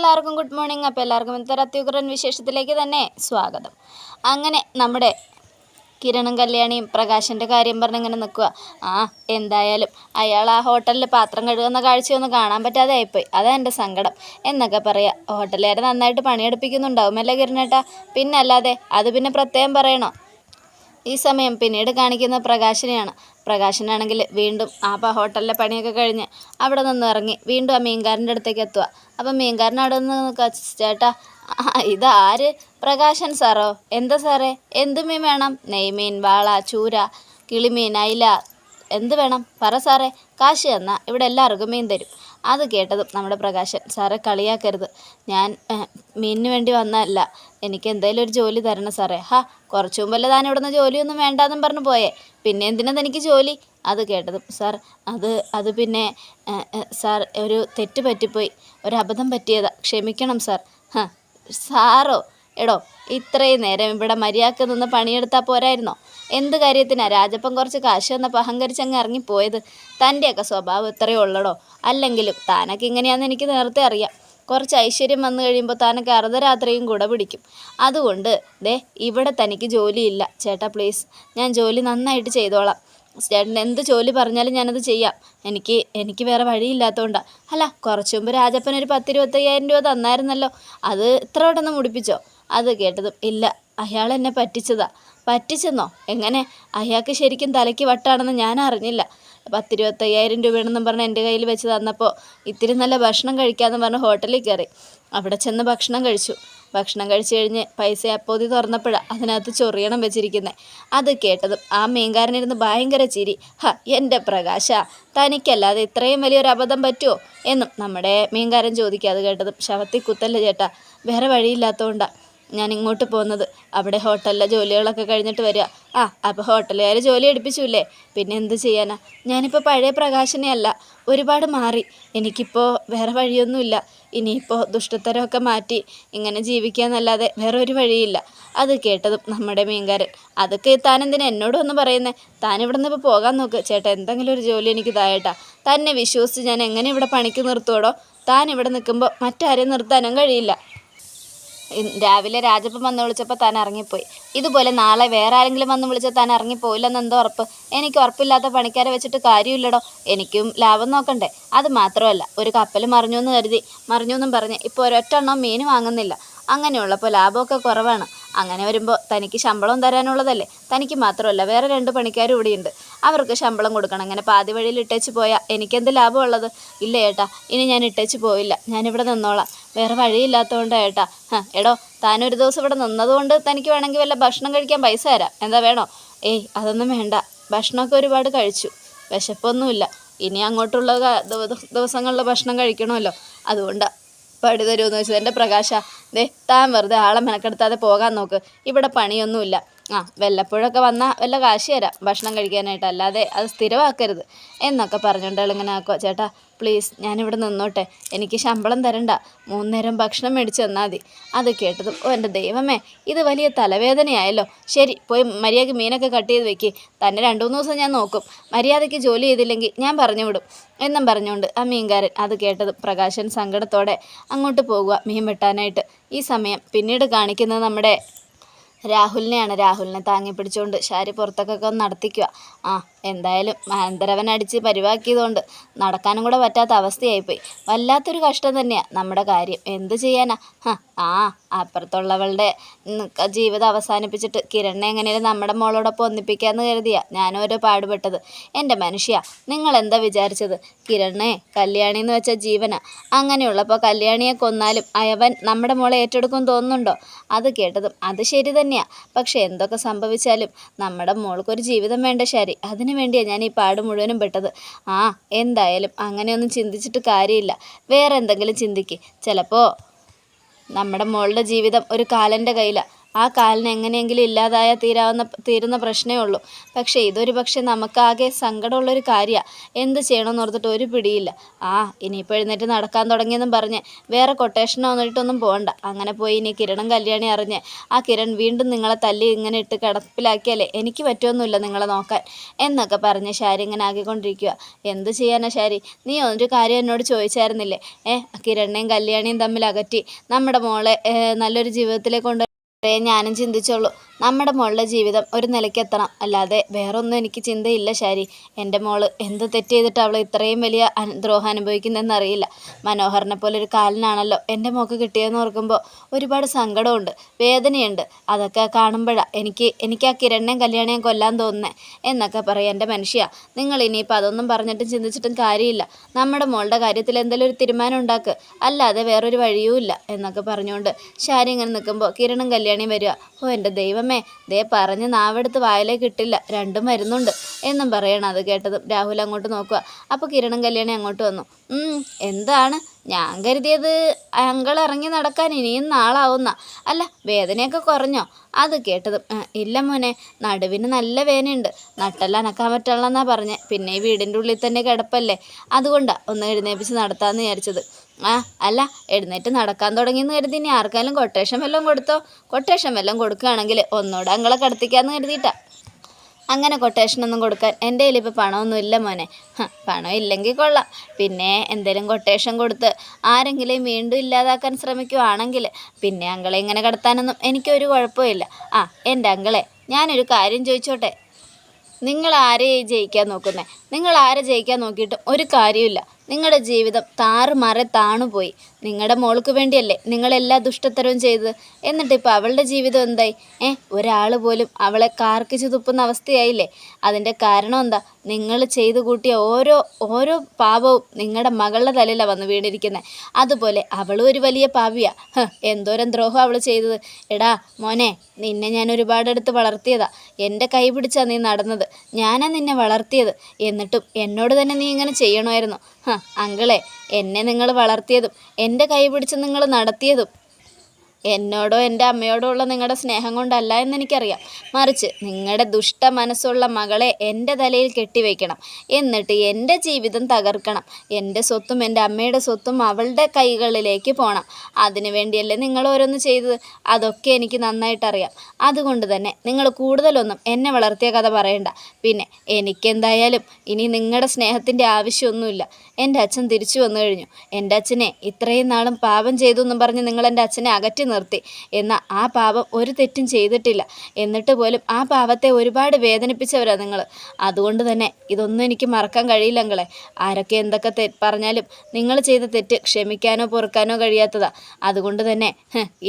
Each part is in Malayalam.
എല്ലാവർക്കും ഗുഡ് മോർണിംഗ്. അപ്പോൾ എല്ലാവർക്കും ഇന്നത്തെ അത്യുഗ്രൻ വിശേഷത്തിലേക്ക് തന്നെ സ്വാഗതം. അങ്ങനെ നമ്മുടെ കിരണും കല്യാണിയും പ്രകാശന്റെ കാര്യം പറഞ്ഞ് ഇങ്ങനെ നിൽക്കുക. ആ എന്തായാലും അയാൾ ആ ഹോട്ടലിൽ പാത്രം കഴുകുന്ന കാഴ്ചയൊന്നും കാണാൻ പറ്റാതെ ആയിപ്പോയി. അതാ എന്റെ സങ്കടം. എന്നൊക്കെ പറയാം. ഹോട്ടലുകാരെ നന്നായിട്ട് പണിയെടുപ്പിക്കുന്നുണ്ടാവും അല്ലേ കിരണേട്ടാ? പിന്നെ അല്ലാതെ അത് പിന്നെ പ്രത്യേകം പറയണോ? ഈ സമയം പിന്നീട് കാണിക്കുന്ന പ്രകാശനെയാണ്. പ്രകാശനാണെങ്കിൽ വീണ്ടും ആ ഹോട്ടലിലെ പണിയൊക്കെ കഴിഞ്ഞ് അവിടെ നിന്ന് ഇറങ്ങി വീണ്ടും ആ മീൻകാരന്റെ അടുത്തേക്ക് എത്തുക. അപ്പം മീൻകാരൻ അവിടെ നിന്ന് നിൽക്കുക ചേട്ടാ ഇതാര് പ്രകാശൻ സാറോ? എന്താ സാറേ? എന്ത് മീൻ വേണം? നെയ്മീൻ വാള ചൂര കിളിമീൻ അയില. എന്ത് വേണം? പറ സാറേ. കാശ് തന്നാ. ഇവിടെ എല്ലാവർക്കും മീൻ തരും. അത് കേട്ടതും നമ്മുടെ പ്രകാശൻ സാറെ കളിയാക്കരുത്. ഞാൻ മീനിന് വേണ്ടി വന്നതല്ല. എനിക്ക് എന്തായാലും ഒരു ജോലി തരണം സാറേ. ഹാ കുറച്ചു മുമ്പല്ല താൻ ഇവിടുന്ന് ജോലിയൊന്നും വേണ്ടാന്നും പറഞ്ഞു പോയേ. പിന്നെ എന്തിനാ തനിക്ക് ജോലി? അത് കേട്ടതും സാർ അത് അത് പിന്നെ സാർ ഒരു തെറ്റ് പറ്റിപ്പോയി. ഒരു അബദ്ധം പറ്റിയതാ. ക്ഷമിക്കണം സാർ. ഹാ സാറോ? എടോ ഇത്രയും നേരം ഇവിടെ മര്യാദയ്ക്ക് നിന്ന് പണിയെടുത്താൽ പോരായിരുന്നോ? എന്ത് കാര്യത്തിനാ രാജപ്പൻ കുറച്ച് കാശ് വന്നപ്പോൾ അഹങ്കരിച്ചങ്ങ് ഇറങ്ങിപ്പോയത്? തന്റെയൊക്കെ സ്വഭാവം ഇത്രയേ ഉള്ളടോ? അല്ലെങ്കിലും താനൊക്കെ ഇങ്ങനെയാണെന്ന് എനിക്ക് നേരത്തെ അറിയാം. കുറച്ച് ഐശ്വര്യം വന്നു കഴിയുമ്പോൾ താനൊക്കെ അർദ്ധരാത്രിയും കൂടെ പിടിക്കും. അതുകൊണ്ട് ദേ ഇവിടെ തനിക്ക് ജോലിയില്ല. ചേട്ടാ പ്ലീസ് ഞാൻ ജോലി നന്നായിട്ട് ചെയ്തോളാം. ചേട്ടൻ എന്ത് ജോലി പറഞ്ഞാലും ഞാനത് ചെയ്യാം. എനിക്ക് എനിക്ക് വേറെ വഴിയില്ലാത്തതുകൊണ്ടാണ് അല്ല കുറച്ച് മുമ്പ് രാജപ്പൻ ഒരു പത്തിരുപത്തയ്യായിരം രൂപ തന്നായിരുന്നല്ലോ. അത് ഇത്ര പെട്ടെന്ന് മുടിപ്പിച്ചോ? അത് കേട്ടതും ഇല്ല അയാൾ എന്നെ പറ്റിച്ചതാ. പറ്റിച്ചെന്നോ? എങ്ങനെ? അയാൾക്ക് ശരിക്കും തലയ്ക്ക് വട്ടാണെന്ന് ഞാൻ അറിഞ്ഞില്ല. പത്തിരുപത്തയ്യായിരം രൂപയാണെന്നും പറഞ്ഞ് എന്റെ കയ്യിൽ വെച്ച് തന്നപ്പോൾ ഇത്തിരി നല്ല ഭക്ഷണം കഴിക്കാമെന്ന് പറഞ്ഞ് ഹോട്ടലിൽ കയറി. അവിടെ ചെന്ന് ഭക്ഷണം കഴിച്ചു. ഭക്ഷണം കഴിച്ചു കഴിഞ്ഞ് പൈസ അപ്പോതി തുറന്നപ്പോഴാണ് അതിനകത്ത് ചൊറിയണം വെച്ചിരിക്കുന്നത് അത് കേട്ടതും ആ മീൻകാരനിരുന്ന് ഭയങ്കര ചിരി. ഹ എന്റെ പ്രകാശ തനിക്കല്ലാതെ ഇത്രയും വലിയൊരു അബദ്ധം പറ്റുമോ എന്നും നമ്മുടെ മീൻകാരൻ ചോദിക്കുക അത് കേട്ടതും ശവത്തിൽ കുത്തല്ല ചേട്ടാ. വേറെ വഴിയില്ലാത്തതുകൊണ്ടാണ് ഞാൻ ഇങ്ങോട്ട് പോകുന്നത് അവിടെ ഹോട്ടലിലെ ജോലികളൊക്കെ കഴിഞ്ഞിട്ട് വരിക. ആ അപ്പോൾ ഹോട്ടലുകാർ ജോലി എടുപ്പിച്ചില്ലേ? പിന്നെ എന്ത് ചെയ്യാനാ? ഞാനിപ്പോൾ പഴയ പ്രകാശനെയല്ല. ഒരുപാട് മാറി. എനിക്കിപ്പോൾ വേറെ വഴിയൊന്നുമില്ല. ഇനിയിപ്പോൾ ദുഷ്ടത്തരമൊക്കെ മാറ്റി ഇങ്ങനെ ജീവിക്കാന്നല്ലാതെ വേറെ ഒരു വഴിയില്ല. അത് കേട്ടതും നമ്മുടെ മീൻകാരൻ. അതൊക്കെ താനെന്തിനാ എന്നോടൊന്ന് പറയുന്നത് താൻ ഇവിടെ നിന്ന് ഇപ്പോൾ പോകാൻ നോക്ക്. ചേട്ടാ എന്തെങ്കിലും ഒരു ജോലി എനിക്ക് ഇതായേട്ടാ. തന്നെ വിശ്വസിച്ച് ഞാൻ എങ്ങനെ ഇവിടെ പണിക്ക് നിർത്തുവോടോ? താൻ ഇവിടെ നിൽക്കുമ്പോൾ മറ്റാരെയും നിർത്താനും കഴിയില്ല. രാവിലെ രാജപ്പൻ വന്ന് വിളിച്ചപ്പോൾ താൻ ഇറങ്ങിപ്പോയി. ഇതുപോലെ നാളെ വേറെ ആരെങ്കിലും വന്ന് വിളിച്ചാൽ താൻ ഇറങ്ങിപ്പോയില്ലെന്ന് എന്തോ ഉറപ്പ്. എനിക്ക് ഉറപ്പില്ലാത്ത പണിക്കാരെ വെച്ചിട്ട് കാര്യമില്ലടോ. എനിക്കും ലാഭം നോക്കണ്ടേ. അത് മാത്രമല്ല ഒരു കപ്പൽ മറിഞ്ഞു എന്ന് കരുതി. മറിഞ്ഞു എന്നും പറഞ്ഞ് ഇപ്പോൾ ഒരൊറ്റെണ്ണം മീൻ വാങ്ങുന്നില്ല. അങ്ങനെയുള്ളപ്പോൾ ലാഭമൊക്കെ കുറവാണ്. അങ്ങനെ വരുമ്പോൾ തനിക്ക് ശമ്പളം തരാനുള്ളതല്ലേ? തനിക്ക് മാത്രമല്ല വേറെ രണ്ട് പണിക്കാരും ഇവിടെയുണ്ട്. അവർക്ക് ശമ്പളം കൊടുക്കണം. അങ്ങനെ പാതി വഴിയിൽ ഇട്ടേച്ച് പോയാൽ എനിക്കെന്ത് ലാഭമുള്ളത് ഇല്ല ഏട്ടാ ഇനി ഞാൻ ഇട്ടേച്ച് പോയില്ല ഞാനിവിടെ നിന്നോളാം. വേറെ വഴിയില്ലാത്തതുകൊണ്ട് ഏട്ടാ. എടോ താനൊരു ദിവസം ഇവിടെ നിന്നതുകൊണ്ട് തനിക്ക് വേണമെങ്കിൽ വല്ല ഭക്ഷണം കഴിക്കാൻ പൈസ തരാം. എന്താ വേണോ? ഏയ് അതൊന്നും വേണ്ട. ഭക്ഷണമൊക്കെ ഒരുപാട് കഴിച്ചു. വിശപ്പൊന്നുമില്ല. ഇനി അങ്ങോട്ടുള്ള ദിവസങ്ങളിലെ ഭക്ഷണം കഴിക്കണമല്ലോ. അതുകൊണ്ടാണ് പടി തരുമെന്ന് വെച്ചത്. എന്റെ പ്രകാശ ദേ താൻ വെറുതെ ആളെ മെനക്കെടുത്താതെ പോകാൻ നോക്ക്. ഇവിടെ പണിയൊന്നുമില്ല. ആ വല്ലപ്പോഴൊക്കെ വന്നാൽ വല്ല കാശ് തരാം. ഭക്ഷണം കഴിക്കാനായിട്ട് അല്ലാതെ അത് സ്ഥിരമാക്കരുത്. എന്നൊക്കെ പറഞ്ഞുകൊണ്ട് ഇങ്ങനെ ആക്കുക ചേട്ടാ പ്ലീസ് ഞാനിവിടെ നിന്നോട്ടെ. എനിക്ക് ശമ്പളം തരണ്ട. മൂന്നേരം ഭക്ഷണം മേടിച്ച് തന്നാൽ മതി. അത് കേട്ടതും ഓ എന്റെ ദൈവമേ ഇത് വലിയ തലവേദനയായല്ലോ. ശരി പോയി മര്യാദയ്ക്ക് മീനൊക്കെ കട്ട് ചെയ്ത് വെക്ക്. തന്നെ രണ്ട് മൂന്ന് ദിവസം ഞാൻ നോക്കും. മര്യാദയ്ക്ക് ജോലി ചെയ്തില്ലെങ്കിൽ ഞാൻ പറഞ്ഞു വിടും. എന്നും പറഞ്ഞുകൊണ്ട് ആ മീൻകാരൻ അത് കേട്ടതും പ്രകാശൻ സങ്കടത്തോടെ അങ്ങോട്ട് പോകുക മീൻ വെട്ടാനായിട്ട്. ഈ സമയം പിന്നീട് കാണിക്കുന്നത് നമ്മുടെ രാഹുലിനെയാണ്. രാഹുലിനെ താങ്ങി പിടിച്ചുകൊണ്ട് ഷാരി പുറത്തൊക്കെ ഒന്ന് നടത്തിക്കുക ആ എന്തായാലും മാന്തരവൻ അടിച്ച് പരിവാക്കിയതുകൊണ്ട് നടക്കാനും കൂടെ പറ്റാത്ത അവസ്ഥയായിപ്പോയി. വല്ലാത്തൊരു കഷ്ടം തന്നെയാണ് നമ്മുടെ കാര്യം. എന്ത് ചെയ്യാനാ? ആ അപ്പുറത്തുള്ളവളുടെ ജീവിതം അവസാനിപ്പിച്ചിട്ട് കിരണിനെ എങ്ങനെയും നമ്മുടെ മോളോടൊപ്പം ഒന്നിപ്പിക്കാമെന്ന് കരുതിയാ ഞാനോരോ പാടുപെട്ടത്. എന്റെ മനുഷ്യ നിങ്ങൾ എന്താ വിചാരിച്ചത്? കിരണിനെ കല്യാണി എന്ന് വെച്ച ജീവന. അങ്ങനെയുള്ളപ്പോൾ കല്യാണിയെ കൊന്നാലും അയവൻ നമ്മുടെ മോളെ ഏറ്റെടുക്കും തോന്നുന്നുണ്ടോ? അത് കേട്ടതും അത് ശരി തന്നെയാ. പക്ഷേ എന്തൊക്കെ സംഭവിച്ചാലും നമ്മുടെ മോൾക്കൊരു ജീവിതം വേണ്ട ശരി. അതിനു വേണ്ടിയാണ് ഞാൻ ഈ പാട് മുഴുവനും പെട്ടത്. ആ എന്തായാലും അങ്ങനെയൊന്നും ചിന്തിച്ചിട്ട് കാര്യമില്ല. വേറെ എന്തെങ്കിലും ചിന്തിക്ക്. ചിലപ്പോൾ നമ്മുടെ മോളുടെ ജീവിതം ഒരു കാലന്റെ കയ്യിലാണ് ആ കാലിന് എങ്ങനെയെങ്കിലും ഇല്ലാതായാൽ തീരാവുന്ന തീരുന്ന പ്രശ്നമേ ഉള്ളൂ. പക്ഷേ ഇതൊരു പക്ഷേ നമുക്കാകെ സങ്കടമുള്ളൊരു കാര്യമാണ് എന്ത് ചെയ്യണമെന്ന് ഓർത്തിട്ട് ഒരു പിടിയില്ല. ആ ഇനിയിപ്പോൾ എഴുന്നേറ്റ് നടക്കാൻ തുടങ്ങിയെന്നും പറഞ്ഞ് വേറെ കൊട്ടേഷനോ വന്നിട്ടൊന്നും പോകണ്ട അങ്ങനെ പോയി ഇനി കിരണം കല്യാണി അറിഞ്ഞ് ആ കിരൺ വീണ്ടും നിങ്ങളെ തല്ലി ഇങ്ങനെ ഇട്ട് കിടപ്പിലാക്കിയാലേ എനിക്ക് പറ്റുമൊന്നുമില്ല നിങ്ങളെ നോക്കാൻ എന്നൊക്കെ പറഞ്ഞ് ശാരി ഇങ്ങനെ ആക്കിക്കൊണ്ടിരിക്കുക എന്ത് ചെയ്യാനാ ശാരി? നീ ഒരു കാര്യം എന്നോട് ചോദിച്ചായിരുന്നില്ലേ? ഏ കിരണിനെയും കല്യാണിയും തമ്മിൽ അകറ്റി നമ്മുടെ മോളെ നല്ലൊരു ജീവിതത്തിലേക്ക് കൊണ്ട് അതേ ഞാനും ചിന്തിച്ചോളൂ നമ്മുടെ മോളുടെ ജീവിതം ഒരു നിലയ്ക്ക് എത്തണം. അല്ലാതെ വേറൊന്നും എനിക്ക് ചിന്തയില്ല ശാരി. എന്റെ മോൾ എന്ത് തെറ്റ് ചെയ്തിട്ട് അവൾ ഇത്രയും വലിയ ദ്രോഹം അനുഭവിക്കുന്നതെന്ന് അറിയില്ല. മനോഹരനെ പോലെ ഒരു കാലിനാണല്ലോ എന്റെ മോക്ക് കിട്ടിയതെന്ന് ഓർക്കുമ്പോൾ ഒരുപാട് സങ്കടമുണ്ട് വേദനയുണ്ട്. അതൊക്കെ കാണുമ്പോഴാണ് എനിക്ക് എനിക്ക് ആ കിരണിനെയും കല്യാണിയും കൊല്ലാൻ തോന്നുന്നത് എന്നൊക്കെ പറയും എന്റെ മനുഷ്യ. നിങ്ങൾ ഇനിയിപ്പോൾ അതൊന്നും പറഞ്ഞിട്ടും ചിന്തിച്ചിട്ടും കാര്യമില്ല. നമ്മുടെ മോളുടെ കാര്യത്തിൽ എന്തെങ്കിലും ഒരു തീരുമാനം ഉണ്ടാക്കുക അല്ലാതെ വേറൊരു വഴിയുമില്ല എന്നൊക്കെ പറഞ്ഞുകൊണ്ട് ശാരി ഇങ്ങനെ നിൽക്കുമ്പോൾ കിരണും കല്യാണിയും വരിക. ഓ എന്റെ ദൈവമേ ദേ പറഞ്ഞ് നാവെടുത്ത് വായിലേക്ക് കിട്ടില്ല. രണ്ടും വരുന്നുണ്ട് എന്നും പറയണം അത് കേട്ടതും. രാഹുൽ അങ്ങോട്ട് നോക്കുക. അപ്പോൾ കിരണും കല്യാണി അങ്ങോട്ട് വന്നു. "ഉം, എന്താണ്? ഞാൻ കരുതിയത് അങ്കൾ ഇറങ്ങി നടക്കാൻ ഇനിയും നാളാവുന്ന. അല്ല വേദനയൊക്കെ കുറഞ്ഞോ? അത് കേട്ടത്. ഇല്ല മോനെ നടുവിന് നല്ല വേദനയുണ്ട്. നട്ടെല്ലാം അനക്കാൻ പറ്റുള്ളതെന്നാ പറഞ്ഞേ. പിന്നെ ഈ വീടിന്റെ ഉള്ളിൽ തന്നെ കിടപ്പല്ലേ? അതുകൊണ്ടാണ് ഒന്ന് എഴുന്നേപ്പിച്ച് നടത്താമെന്ന് വിചാരിച്ചത്. ആ അല്ല എഴുന്നേറ്റ് നടക്കാൻ തുടങ്ങിയെന്ന് കരുതി ഇനി ആർക്കാലും കൊട്ടേഷൻ വല്ലതും കൊടുത്തോ? കൊട്ടേഷൻ വല്ലതും കൊടുക്കുകയാണെങ്കിൽ ഒന്നുകൂടെ അങ്ങളെ കിടത്തിക്കാമെന്ന് കരുതിയിട്ടാ. അങ്ങനെ കൊട്ടേഷനൊന്നും കൊടുക്കാൻ എന്റെ കയ്യിൽ ഇപ്പോൾ പണമൊന്നും ഇല്ല മോനെ. പണം ഇല്ലെങ്കിൽ കൊള്ളാം. പിന്നെ എന്തെങ്കിലും കൊട്ടേഷൻ കൊടുത്ത് ആരെങ്കിലും വീണ്ടും ഇല്ലാതാക്കാൻ ശ്രമിക്കുവാണെങ്കിൽ പിന്നെ അങ്കളെ ഇങ്ങനെ കിടത്താനൊന്നും എനിക്കൊരു കുഴപ്പമില്ല. ആ എന്റെ അങ്കളെ ഞാനൊരു കാര്യം ചോദിച്ചോട്ടെ? നിങ്ങൾ ആരെ ജയിക്കാൻ നോക്കുന്നത് നിങ്ങൾ ആരെ ജയിക്കാൻ നോക്കിയിട്ടും ഒരു കാര്യമില്ല നിങ്ങളുടെ ജീവിതം താറുമാറെ താണുപോയി നിങ്ങളുടെ മോൾക്ക് വേണ്ടിയല്ലേ നിങ്ങളെല്ലാ ദുഷ്ടത്തരവും ചെയ്തത്. എന്നിട്ട് ഇപ്പോൾ അവളുടെ ജീവിതം എന്തായി? ഏ ഒരാൾ പോലും അവളെ കാർക്കിച്ചു തുപ്പുന്ന അവസ്ഥയായില്ലേ? അതിന്റെ കാരണം എന്താ? നിങ്ങൾ ചെയ്തു കൂട്ടിയ ഓരോ ഓരോ പാപവും നിങ്ങളുടെ മകളുടെ തലയിലാണ് വന്ന് വീണിരിക്കുന്നത് അതുപോലെ അവളും ഒരു വലിയ പാവിയാ എന്തോരം ദ്രോഹം അവൾ ചെയ്തത്. എടാ മോനെ നിന്നെ ഞാൻ ഒരുപാടെടുത്ത് വളർത്തിയതാ. എന്റെ കൈ പിടിച്ചാണ് നീ നടന്നത്. ഞാനാ നിന്നെ വളർത്തിയത്. എന്നിട്ടും എന്നോട് തന്നെ നീ ഇങ്ങനെ ചെയ്യണമായിരുന്നു. ഹ, അങ്കിളെ എന്നെ നിങ്ങൾ വളർത്തിയതും എന്റെ കൈ പിടിച്ച് നിങ്ങൾ നടത്തിയതും. എന്നോടോ എന്റെ അമ്മയോടോ ഉള്ള നിങ്ങളുടെ സ്നേഹം കൊണ്ടല്ല എന്നെനിക്കറിയാം. മറിച്ച് നിങ്ങളുടെ ദുഷ്ട മനസ്സുള്ള മകളെ എന്റെ തലയിൽ കെട്ടിവെക്കണം. എന്നിട്ട് എന്റെ ജീവിതം തകർക്കണം. എന്റെ സ്വത്തും എന്റെ അമ്മയുടെ സ്വത്തും അവളുടെ കൈകളിലേക്ക് പോകണം അതിനു വേണ്ടിയല്ലേ നിങ്ങൾ ഓരോന്ന് ചെയ്തത്? അതൊക്കെ എനിക്ക് നന്നായിട്ടറിയാം. അതുകൊണ്ട് തന്നെ നിങ്ങൾ കൂടുതലൊന്നും എന്നെ വളർത്തിയ കഥ പറയണ്ട. പിന്നെ എനിക്കെന്തായാലും ഇനി നിങ്ങളുടെ സ്നേഹത്തിന്റെ ആവശ്യമൊന്നുമില്ല. എന്റെ അച്ഛൻ തിരിച്ചു വന്നു കഴിഞ്ഞു. എന്റെ അച്ഛനെ ഇത്രയും നാളും പാപം ചെയ്തു എന്നും പറഞ്ഞ് നിങ്ങൾ എന്റെ അച്ഛനെ അകറ്റി നിർത്തി. എന്നാൽ ആ പാപം ഒരു തെറ്റും ചെയ്തിട്ടില്ല. എന്നിട്ട് പോലും ആ പാപത്തെ ഒരുപാട് വേദനിപ്പിച്ചവരാണ് നിങ്ങൾ. അതുകൊണ്ട് തന്നെ ഇതൊന്നും എനിക്ക് മറക്കാൻ കഴിയില്ലങ്ങളെ ആരൊക്കെ എന്തൊക്കെ തെ പറഞ്ഞാലും നിങ്ങൾ ചെയ്ത തെറ്റ് ക്ഷമിക്കാനോ പൊറുക്കാനോ കഴിയാത്തതാ. അതുകൊണ്ട് തന്നെ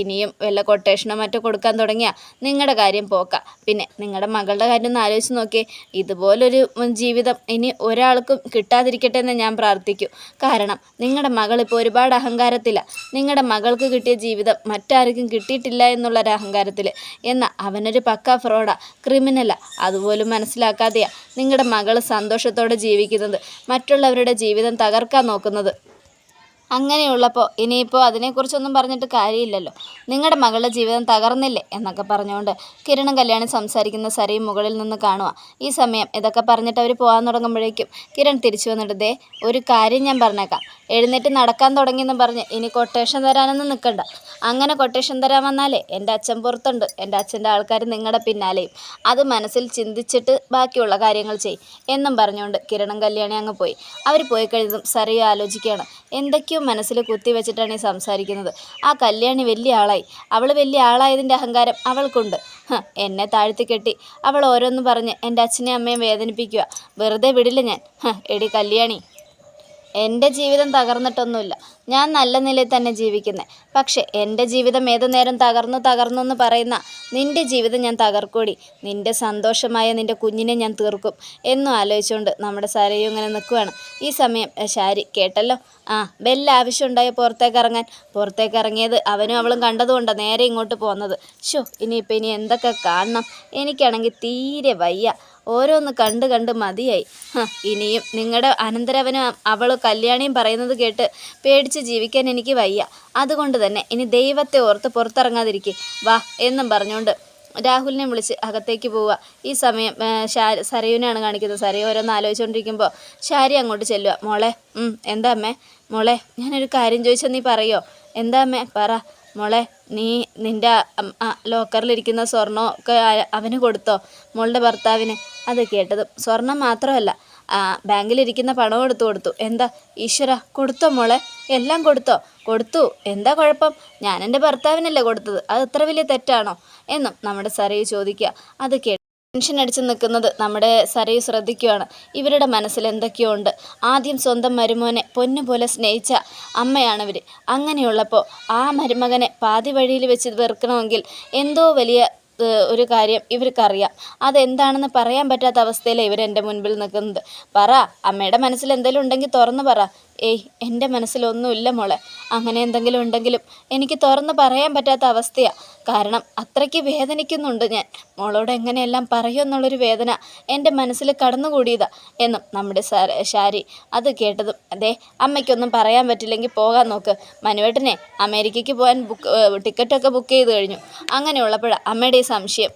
ഇനിയും വല്ല കൊട്ടേഷനോ മറ്റോ കൊടുക്കാൻ തുടങ്ങിയാൽ നിങ്ങളുടെ കാര്യം പോക്കാം. പിന്നെ നിങ്ങളുടെ മകളുടെ കാര്യം ഒന്ന് ആലോചിച്ച് നോക്കിയേ. ഇതുപോലൊരു ജീവിതം ഇനി ഒരാൾക്കും കിട്ടാതിരിക്കട്ടെ എന്ന് ഞാൻ പ്രാർത്ഥിക്കൂ. കാരണം നിങ്ങളുടെ മകൾ ഇപ്പോൾ ഒരുപാട് അഹങ്കാരത്തില്ല നിങ്ങളുടെ മകൾക്ക് കിട്ടിയ ജീവിതം മറ്റാർക്കും കിട്ടിയിട്ടില്ല എന്നുള്ളൊരു അഹങ്കാരത്തിൽ എന്നാൽ അവനൊരു പക്ക ഫ്രോഡാ ക്രിമിനലാ. അതുപോലും മനസ്സിലാക്കാതെയാ നിങ്ങളുടെ മകൾ സന്തോഷത്തോടെ ജീവിക്കുന്നത് മറ്റുള്ളവരുടെ ജീവിതം തകർക്കാൻ നോക്കുന്നത്. അങ്ങനെയുള്ളപ്പോൾ ഇനിയിപ്പോൾ അതിനെക്കുറിച്ചൊന്നും പറഞ്ഞിട്ട് കാര്യമില്ലല്ലോ. നിങ്ങളുടെ മകളുടെ ജീവിതം തകർന്നില്ലേ എന്നൊക്കെ പറഞ്ഞുകൊണ്ട് കിരണം കല്യാണി സംസാരിക്കുന്ന സരയും മുകളിൽ നിന്ന് കാണുക ഈ സമയം ഇതൊക്കെ പറഞ്ഞിട്ട് അവർ പോകാൻ തുടങ്ങുമ്പോഴേക്കും കിരൺ തിരിച്ചു വന്നിട്ട് ഒരു കാര്യം ഞാൻ പറഞ്ഞേക്കാം. എഴുന്നേറ്റ് നടക്കാൻ തുടങ്ങിയെന്ന് പറഞ്ഞ് ഇനി കൊട്ടേഷൻ തരാനൊന്നും നിൽക്കണ്ട അങ്ങനെ കൊട്ടേഷൻ തരാൻ വന്നാലേ എന്റെ അച്ഛൻ പുറത്തുണ്ട്. എന്റെ അച്ഛന്റെ ആൾക്കാർ നിങ്ങളുടെ പിന്നാലെയും. അത് മനസ്സിൽ ചിന്തിച്ചിട്ട് ബാക്കിയുള്ള കാര്യങ്ങൾ ചെയ്യും എന്നും പറഞ്ഞുകൊണ്ട് കിരണം കല്യാണി അങ്ങ് പോയി. അവർ പോയി കഴിഞ്ഞതും സറിയ ആലോചിക്കുകയാണ്. എന്തൊക്കെയോ മനസ്സിൽ കുത്തി വെച്ചിട്ടാണ് ഈ സംസാരിക്കുന്നത്. ആ കല്യാണി വലിയ ആളായി. അവൾ വലിയ ആളായതിന്റെ അഹങ്കാരം അവൾക്കുണ്ട്. എന്നെ താഴ്ത്തി കെട്ടി. അവൾ ഓരോന്ന് പറഞ്ഞ് എന്റെ അച്ഛനെയും അമ്മയും വേദനിപ്പിക്കുക. വെറുതെ വിടില്ല ഞാൻ. എടി കല്യാണി. എന്റെ ജീവിതം തകർന്നിട്ടൊന്നുമില്ല. ഞാൻ നല്ല നിലയിൽ തന്നെ ജീവിക്കുന്നത് പക്ഷേ എന്റെ ജീവിതം ഏതു നേരം തകർന്നു തകർന്നു എന്ന് പറയുന്ന നിന്റെ ജീവിതം ഞാൻ തകർക്കൂടി. നിന്റെ സന്തോഷമായ നിന്റെ കുഞ്ഞിനെ ഞാൻ തീർക്കും എന്നും ആലോചിച്ചുകൊണ്ട് നമ്മുടെ സാരയും ഇങ്ങനെ നിൽക്കുകയാണ് ഈ സമയം ശാരി കേട്ടല്ലോ? ആ ബെല്ല ആവശ്യമുണ്ടായി പുറത്തേക്ക് ഇറങ്ങാൻ പുറത്തേക്ക് ഇറങ്ങിയത് അവനും അവളും കണ്ടതുകൊണ്ടാണ് നേരെ ഇങ്ങോട്ട് പോകുന്നത് ഷോ ഇനിയിപ്പോൾ ഇനി എന്തൊക്കെ കാണണം? എനിക്കാണെങ്കിൽ തീരെ വയ്യ. ഓരോന്ന് കണ്ട് കണ്ട് മതിയായി. ഇനിയും നിങ്ങളുടെ അനന്തരവനും അവൾ കല്യാണിയും പറയുന്നത് കേട്ട് പേടിച്ച് ജീവിക്കാൻ എനിക്ക് വയ്യ. അതുകൊണ്ട് തന്നെ ഇനി ദൈവത്തെ ഓർത്ത് പുറത്തിറങ്ങാതിരിക്കെ. വാ എന്നും പറഞ്ഞുകൊണ്ട് രാഹുലിനെ വിളിച്ച് അകത്തേക്ക് പോവുക. ഈ സമയം സരയുവിനാണ് കാണിക്കുന്നത്. സരയു ഓരോന്ന് ആലോചിച്ചുകൊണ്ടിരിക്കുമ്പോൾ ശാരി അങ്ങോട്ട് ചെല്ലുക മോളെ എന്താ അമ്മേ? മോളെ ഞാനൊരു കാര്യം ചോദിച്ചാൽ നീ പറയോ? എന്താ അമ്മേ? പറ. മോളെ നീ നിന്റെ ലോക്കറിലിരിക്കുന്ന സ്വർണം ഒക്കെ അവന് കൊടുത്തോ മോളുടെ ഭർത്താവിന്. അത് കേട്ടതും സ്വർണം മാത്രമല്ല ബാങ്കിലിരിക്കുന്ന പണം എടുത്തു കൊടുത്തു. എന്താ? ഈശ്വര കൊടുത്തോ മോളെ എല്ലാം കൊടുത്തോ. കൊടുത്തു. എന്താ കുഴപ്പം? ഞാൻ എന്റെ ഭർത്താവിനല്ലേ കൊടുത്തത്. അത് വലിയ തെറ്റാണോ? എന്നും നമ്മുടെ സരയു ചോദിക്കുക. അത് കേട്ട് ടെൻഷൻ അടിച്ച് നിൽക്കുന്നത് നമ്മുടെ സരയു ശ്രദ്ധിക്കുകയാണ് ഇവരുടെ മനസ്സിൽ എന്തൊക്കെയോ ഉണ്ട് ആദ്യം സ്വന്തം മരുമോനെ പൊന്നുപോലെ സ്നേഹിച്ച അമ്മയാണിവർ അങ്ങനെയുള്ളപ്പോൾ ആ മരുമകനെ പാതി വഴിയിൽ വെച്ച് വെറുക്കണമെങ്കിൽ എന്തോ വലിയ ഒരു കാര്യം ഇവർക്കറിയാം. അതെന്താണെന്ന് പറയാൻ പറ്റാത്ത അവസ്ഥയിലാണ് ഇവരെന്റെ മുൻപിൽ നിൽക്കുന്നത്. പറ അമ്മയുടെ മനസ്സിൽ എന്തെങ്കിലും ഉണ്ടെങ്കിൽ തുറന്ന് പറ. ഏയ് എന്റെ മനസ്സിലൊന്നുമില്ല മോളെ. അങ്ങനെ എന്തെങ്കിലും ഉണ്ടെങ്കിലും എനിക്ക് തുറന്ന് പറയാൻ പറ്റാത്ത അവസ്ഥയാണ് കാരണം അത്രയ്ക്ക് വേദനിക്കുന്നുണ്ട് ഞാൻ. മോളോട് എങ്ങനെയെല്ലാം പറയുമെന്നുള്ളൊരു വേദന എന്റെ മനസ്സിൽ കടന്നുകൂടിയതാ എന്നും നമ്മുടെ ശാരി അത് കേട്ടതും. അതെ അമ്മയ്ക്കൊന്നും പറയാൻ പറ്റില്ലെങ്കിൽ പോകാൻ നോക്ക്. മനുവേട്ടനെ അമേരിക്കയ്ക്ക് പോകാൻ ബുക്ക് ടിക്കറ്റൊക്കെ ബുക്ക് ചെയ്ത് കഴിഞ്ഞു. അങ്ങനെയുള്ളപ്പോഴാണ് അമ്മയുടെ ഈ സംശയം.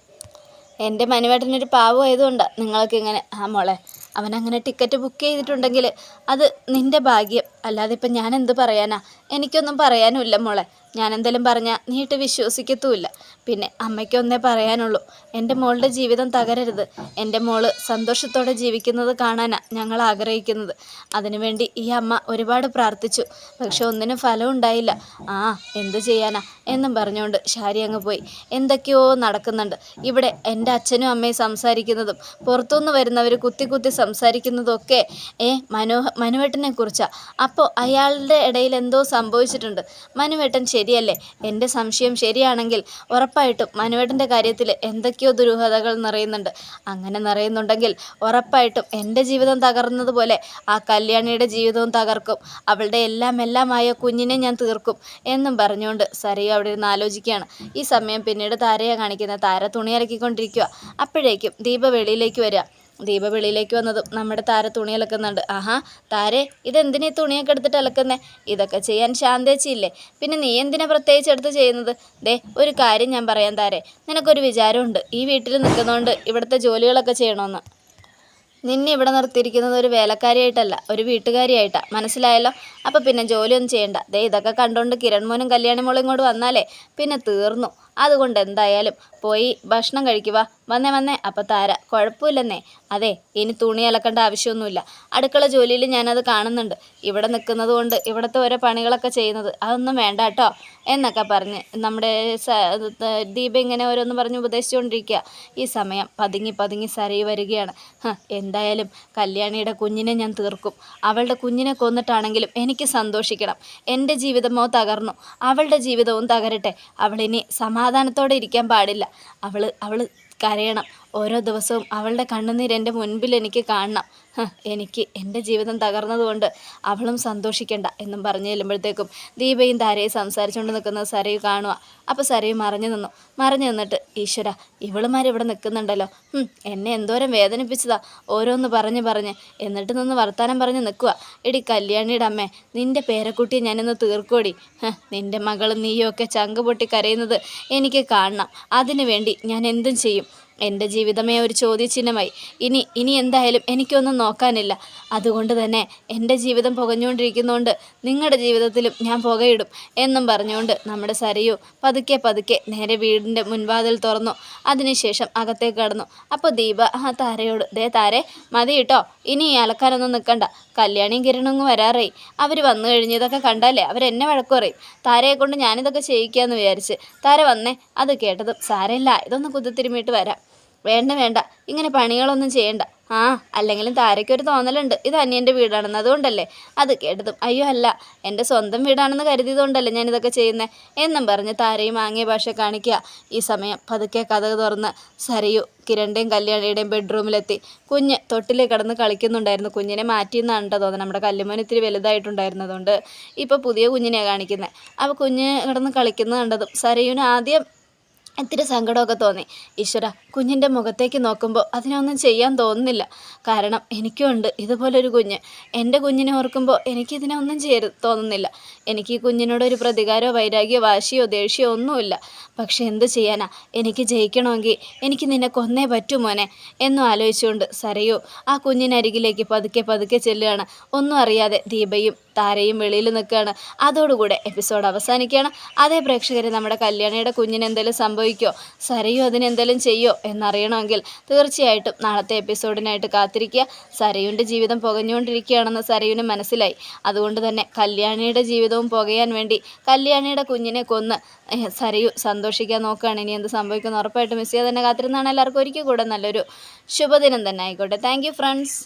എന്റെ മനുവേട്ടനൊരു പാവമായതുകൊണ്ടാണ് നിങ്ങൾക്ക് ഇങ്ങനെ ആ മോളെ അവനങ്ങനെ ടിക്കറ്റ് ബുക്ക് ചെയ്തിട്ടുണ്ടെങ്കിൽ അത് നിന്റെ ഭാഗ്യം. അല്ലാതെ ഇപ്പം ഞാൻ എന്ത് പറയാനാ? എനിക്കൊന്നും പറയാനുമില്ല മോളെ. ഞാൻ എന്തെങ്കിലും പറഞ്ഞാൽ നീട്ട് വിശ്വസിക്കത്തുമില്ല. പിന്നെ അമ്മയ്ക്കൊന്നേ പറയാനുള്ളൂ എന്റെ മോളുടെ ജീവിതം തകരരുത്. എന്റെ മോൾ സന്തോഷത്തോടെ ജീവിക്കുന്നത് കാണാനാണ് ഞങ്ങൾ ആഗ്രഹിക്കുന്നത്. അതിനുവേണ്ടി ഈ അമ്മ ഒരുപാട് പ്രാർത്ഥിച്ചു പക്ഷെ ഒന്നിനും ഫലം ഉണ്ടായില്ല. ആ എന്തു ചെയ്യാനാ എന്നും പറഞ്ഞുകൊണ്ട് ഷാരി അങ്ങ് പോയി. എന്തൊക്കെയോ നടക്കുന്നുണ്ട്. ഇവിടെ എന്റെ അച്ഛനും അമ്മയും സംസാരിക്കുന്നതും പുറത്തുനിന്ന് വരുന്നവർ കുത്തി കുത്തി സംസാരിക്കുന്നതൊക്കെ ഏ മനോഹ മനുവേട്ടനെ കുറിച്ചാണ് അപ്പോൾ അയാളുടെ ഇടയിൽ എന്തോ സംഭവിച്ചിട്ടുണ്ട്. മനുവേട്ടൻ ശരിയല്ലേ? എന്റെ സംശയം ശരിയാണെങ്കിൽ ഉറപ്പായിട്ടും മനുവേട്ടന്റെ കാര്യത്തിൽ എന്തൊക്കെയോ ദുരൂഹതകൾ നിറയുന്നുണ്ട്. അങ്ങനെ നിറയുന്നുണ്ടെങ്കിൽ ഉറപ്പായിട്ടും എന്റെ ജീവിതം തകർന്നതുപോലെ ആ കല്യാണിയുടെ ജീവിതവും തകർക്കും. അവളുടെ എല്ലാം എല്ലാമായ കുഞ്ഞിനെ ഞാൻ തീർക്കും എന്നും പറഞ്ഞുകൊണ്ട് സരയു അവിടെ ഇരുന്ന് ആലോചിക്കുകയാണ്. ഈ സമയം പിന്നീട് താരയെ കാണിക്കുന്ന താര തുണി അലക്കിക്കൊണ്ടിരിക്കുക അപ്പോഴേക്കും ദീപ വെളിയിലേക്ക് വരിക. ദീപ വെളിയിലേക്ക് വന്നതും നമ്മുടെ താര തുണി അലക്കുന്നുണ്ട്. ആഹാ താരെ ഇതെന്തിനാ തുണിയൊക്കെ എടുത്തിട്ട് അലക്കുന്നേ? ഇതൊക്കെ ചെയ്യാൻ ശാന്തേച്ചിയില്ലേ പിന്നെ നീ എന്തിനാ പ്രത്യേകിച്ച് എടുത്ത് ചെയ്യുന്നത്? ദേ ഒരു കാര്യം ഞാൻ പറയാൻ താരെ. നിനക്കൊരു വിചാരമുണ്ട്. ഈ വീട്ടിൽ നിൽക്കുന്നതുകൊണ്ട് ഇവിടുത്തെ ജോലികളൊക്കെ ചെയ്യണമെന്ന് നിന്നെ ഇവിടെ നിർത്തിയിരിക്കുന്നത് ഒരു വേലക്കാരിയായിട്ടല്ല ഒരു വീട്ടുകാരിയായിട്ടാണ് മനസ്സിലായല്ലോ? അപ്പം പിന്നെ ജോലിയൊന്നും ചെയ്യണ്ട. ദേ ഇതൊക്കെ കണ്ടുകൊണ്ട് കിരൺമോനും കല്യാണി മോളും ഇങ്ങോട്ട് വന്നാലേ പിന്നെ തീർന്നു. അതുകൊണ്ട് എന്തായാലും പോയി ഭക്ഷണം കഴിക്കുക. വന്നേ വന്നേ. അപ്പം താര കുഴപ്പമില്ലെന്നേ. അതെ ഇനി തുണി അലക്കേണ്ട ആവശ്യമൊന്നുമില്ല. അടുക്കള ജോലിയിൽ ഞാനത് കാണുന്നുണ്ട്. ഇവിടെ നിൽക്കുന്നത് കൊണ്ട് ഇവിടുത്തെ ഓരോ പണികളൊക്കെ ചെയ്യുന്നത് അതൊന്നും വേണ്ട കേട്ടോ എന്നൊക്കെ പറഞ്ഞ് നമ്മുടെ ദീപ ഇങ്ങനെ ഓരോന്ന് പറഞ്ഞ് ഉപദേശിച്ചുകൊണ്ടിരിക്കുക. ഈ സമയം പതുങ്ങി പതുങ്ങി സരയി വരികയാണ്. എന്തായാലും കല്യാണിയുടെ കുഞ്ഞിനെ ഞാൻ തീർക്കും. അവളുടെ കുഞ്ഞിനെ കൊന്നിട്ടാണെങ്കിലും എനിക്ക് സന്തോഷിക്കണം. എന്റെ ജീവിതമോ തകർന്നു. അവളുടെ ജീവിതവും തകരട്ടെ. അവളിനി സമാധാനത്തോടെ ഇരിക്കാൻ പാടില്ല. അവൾ അവൾ കരയണം. ഓരോ ദിവസവും അവളുടെ കണ്ണുനീര് എന്റെ മുൻപിൽ എനിക്ക് കാണണം. എനിക്ക് എന്റെ ജീവിതം തകർന്നതുകൊണ്ട് അവളും സന്തോഷിക്കണ്ട എന്നും പറഞ്ഞു ചെല്ലുമ്പോഴത്തേക്കും ദീപയും താരയും സംസാരിച്ചുകൊണ്ട് നിൽക്കുന്നത് സരയു കാണുക അപ്പോൾ സരയു മറിഞ്ഞു നിന്നു. മറിഞ്ഞു നിന്നിട്ട് ഈശ്വര ഇവളുമാർ ഇവിടെ നിൽക്കുന്നുണ്ടല്ലോ. എന്നെ എന്തോരം വേദനിപ്പിച്ചതാ. ഓരോന്ന് പറഞ്ഞ് പറഞ്ഞ് എന്നിട്ട് നിന്ന് വർത്താനം പറഞ്ഞ് നിൽക്കുക എടി കല്യാണിയുടെ അമ്മേ നിന്റെ പേരക്കുട്ടിയെ ഞാനിന്ന് തീർക്കോടി നിന്റെ മകളും നീയൊക്കെ ചങ്ക് പൊട്ടി കരയുന്നത് എനിക്ക് കാണണം. അതിനു വേണ്ടി ഞാൻ എന്തും ചെയ്യും. എന്റെ ജീവിതമേ ഒരു ചോദ്യചിഹ്നമായി. ഇനി ഇനി എന്തായാലും എനിക്കൊന്നും നോക്കാനില്ല. അതുകൊണ്ട് തന്നെ എന്റെ ജീവിതം പുകഞ്ഞുകൊണ്ടിരിക്കുന്നതുകൊണ്ട് നിങ്ങളുടെ ജീവിതത്തിലും ഞാൻ പുകയിടും എന്നും പറഞ്ഞുകൊണ്ട് നമ്മുടെ സരയു പതുക്കെ പതുക്കെ നേരെ വീടിന്റെ മുൻവാതിൽ തുറന്നു. അതിനുശേഷം അകത്തേക്ക് കടന്നു. അപ്പോൾ ദീപ ആ താരയോട് ദേ താരെ മതി കേട്ടോ. ഇനി ഈ അലക്കാനൊന്നും നിൽക്കണ്ട കല്യാണിയും കിരണങ്ങ് വരാറായി. അവർ വന്നു കഴിഞ്ഞ് ഇതൊക്കെ കണ്ടാലേ അവരെന്നെ വഴക്കുറയും താരയെ കൊണ്ട് ഞാനിതൊക്കെ ചെയ്യിക്കാമെന്ന് വിചാരിച്ച്. താര വന്നേ. അത് കേട്ടതും സാരമില്ല ഇതൊന്ന് കുത്തിത്തിരുമിയിട്ട് വരാം. വേണ്ട വേണ്ട. ഇങ്ങനെ പണികളൊന്നും ചെയ്യണ്ട. ആ അല്ലെങ്കിലും താരയ്ക്കൊരു തോന്നലുണ്ട്. ഇത് അന്യന്റെ വീടാണെന്ന് അതുകൊണ്ടല്ലേ? അത് കേട്ടതും. അയ്യോ അല്ല. എന്റെ സ്വന്തം വീടാണെന്ന് കരുതിയതുകൊണ്ടല്ലേ ഞാനിതൊക്കെ ചെയ്യുന്നത് എന്നും പറഞ്ഞ് താരയും ആംഗ്യ ഭാഷ കാണിക്കുക. ഈ സമയം പതുക്കെ കഥ തുറന്ന് സരയു കിരണിന്റെയും കല്യാണിയുടെയും ബെഡ്റൂമിലെത്തി. കുഞ്ഞ് തൊട്ടിൽ കിടന്ന് കളിക്കുന്നുണ്ടായിരുന്നു. കുഞ്ഞിനെ മാറ്റിയെന്നാണ് കേട്ടോ തോന്നുന്നത് നമ്മുടെ കല്ലുമോൻ ഇത്തിരി വലുതായിട്ടുണ്ടായിരുന്നതുകൊണ്ട് ഇപ്പോൾ പുതിയ കുഞ്ഞിനെയാണ് കാണിക്കുന്നത് അപ്പോൾ കുഞ്ഞ് കിടന്ന് കളിക്കുന്നത് കണ്ടതും സരയുവിന് ആദ്യം ഇത്തിരി സങ്കടമൊക്കെ തോന്നി. ഈശ്വര കുഞ്ഞിന്റെ മുഖത്തേക്ക് നോക്കുമ്പോൾ അതിനൊന്നും ചെയ്യാൻ തോന്നുന്നില്ല. കാരണം എനിക്കും ഉണ്ട്. ഇതുപോലൊരു കുഞ്ഞ്. എന്റെ കുഞ്ഞിനെ ഓർക്കുമ്പോൾ എനിക്കിതിനൊന്നും ചെയ്യ തോന്നുന്നില്ല. എനിക്ക് ഈ കുഞ്ഞിനോടൊരു പ്രതികാരമോ വൈരാഗ്യമോ വാശിയോ ദേഷ്യമോ ഒന്നുമില്ല. പക്ഷെ എന്ത് ചെയ്യാനാ? എനിക്ക് ജയിക്കണമെങ്കിൽ എനിക്ക് നിന്നെ കൊന്നേ പറ്റൂ മോനെ. എന്നും ആലോചിച്ചുകൊണ്ട് സരയോ ആ കുഞ്ഞിനരികിലേക്ക് പതുക്കെ പതുക്കെ ചെല്ലുകയാണ്. ഒന്നും അറിയാതെ ദീപയും താരയും വെളിയിൽ നിൽക്കുകയാണ്. അതോടുകൂടെ എപ്പിസോഡ് അവസാനിക്കുകയാണ്. അതേ പ്രേക്ഷകരെ നമ്മുടെ കല്യാണിയുടെ കുഞ്ഞിന് എന്തെങ്കിലും സംഭവിക്കോ? സരയോ അതിനെന്തെങ്കിലും ചെയ്യോ? എന്നറിയണമെങ്കിൽ തീർച്ചയായിട്ടും നാളത്തെ എപ്പിസോഡിനായിട്ട് കാത്തിരിക്കുക. സരയുന്റെ ജീവിതം പുകഞ്ഞുകൊണ്ടിരിക്കുകയാണെന്ന് സരയുവിന് മനസ്സിലായി. അതുകൊണ്ട് തന്നെ കല്യാണിയുടെ ജീവിതവും പുകയാൻ വേണ്ടി കല്യാണിയുടെ കുഞ്ഞിനെ കൊന്ന് സരയു സന്തോഷിക്കാൻ നോക്കുകയാണ്. ഇനി എന്ത് സംഭവിക്കുമെന്ന് ഉറപ്പായിട്ടും മിസ് ചെയ്യാതെ തന്നെ കാത്തിരുന്നാണ്. എല്ലാവർക്കും ഒരിക്കൽ കൂടെ നല്ലൊരു ശുഭദിനം തന്നെ ആയിക്കോട്ടെ. Thank friends